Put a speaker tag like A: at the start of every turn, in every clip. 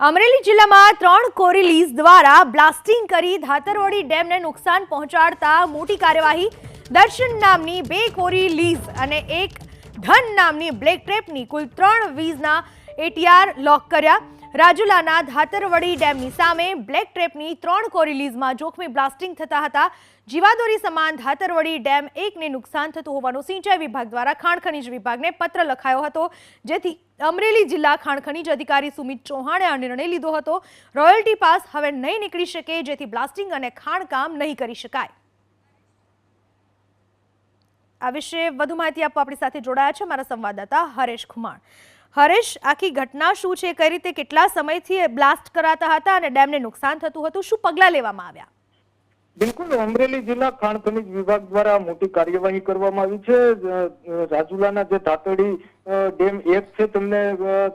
A: અમરેલી જિલ્લામાં ત્રણ કોરીલીઝ દ્વારા બ્લાસ્ટિંગ કરી ધાતરવડી ડેમને નુકસાન પહોંચાડતા મોટી કાર્યવાહી. દર્શન નામની બે કોરિલીઝ અને એક ધન નામની બ્લેક ટ્રેપની કુલ ત્રણ વીઝના એટીઆર લોક કર્યા. રાજુલાના ધાતરવડી ડેમની સામે બ્લેક ટ્રેપની ત્રણ કોરિલીઝમાં જોખમી બ્લાસ્ટિંગ થતા હતા. જીવાદોરી સમાન ધાતરવડી ડેમ એકને નુકસાન થતું હોવાનો સિંચાઈ વિભાગ દ્વારા ખાણ ખનીજ વિભાગને પત્ર લખાયો હતો. જેથી અમરેલી જિલ્લા ખાણ ખનીજ અધિકારી સુમિત ચૌહાણે આ નિર્ણય લીધો હતો. રોયલ્ટી પાસ હવે નહીં નીકળી શકે, જેથી બ્લાસ્ટિંગ અને ખાણકામ નહીં કરી શકાય. આ વિશે વધુ માહિતી આપવા આપણી સાથે જોડાયા છે મારા સંવાદદાતા હરેશ ખુમાણ. હરેશ આખી ઘટના શું છે? કઈ રીતે કેટલા સમયથી બ્લાસ્ટ કરાતા હતા અને ડેમને નુકસાન થતું હતું? શું પગલાં લેવામાં આવ્યા?
B: બિલકુલ અમરેલી જિલ્લા ખાણ ખનિજ વિભાગ દ્વારા મોટી કાર્યવાહી કરવામાં આવી છે. રાજુલાના જે ધાતડી અ, ડેમ એક છે તેમને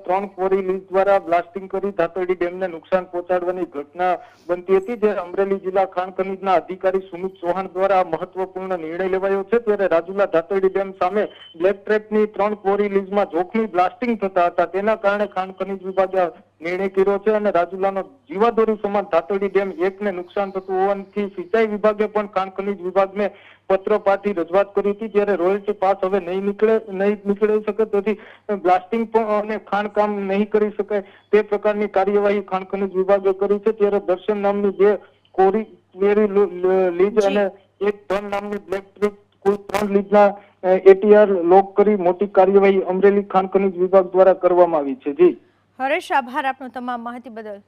B: ત્રણ કોરી લીઝ દ્વારા બ્લાસ્ટિંગ કરી ધાતરડી ડેમને નુકસાન પહોંચાડવાની ઘટના બનતી હતી, જે અમરેલી જિલ્લા ખાણ ખનીજના અધિકારી સુમિત ચૌહાણ દ્વારા મહત્વપૂર્ણ નિર્ણય લેવાયો છે. ત્યારે રાજુલા ધાતરડી ડેમ સામે બ્લેક ટ્રેપની ત્રણ કોરી લીઝમાં જોખમી બ્લાસ્ટિંગ થતા હતા. તેના કારણે ખાણ ખનીજ વિભાગે નિર્ણય કર્યો છે અને રાજુલાનો જીવાદોરી સમાન ધાતરડી ડેમ એકને નુકસાન થતું હોવાથી સિંચાઈ વિભાગે પણ ખાણ ખનીજ વિભાગને પત્ર પાઠી રજૂઆત કરી હતી જ્યારે રોયલ્ટી પાસ હવે નહીં નીકળે નહીં નીકળી શકે તેથી બ્લાસ્ટિંગ પણ અને ખાણકામ નહીં કરી શકાય. તે પ્રકારની કાર્યવાહી ખાણ ખનિજ વિભાગે કરી છે ત્યારે દર્શન નામની બે કોરી વેરી લીજ અને એક ટન નામની બ્લેક ટ્રીપ કુલ ત્રણ લીજના એટીઆર લોક કરી મોટી કાર્યવાહી અમરેલી ખાણ ખનિજ વિભાગ દ્વારા કરવામાં આવી છે. જી.
A: હરેશ આભાર આપનો તમામ માહિતી બદલ.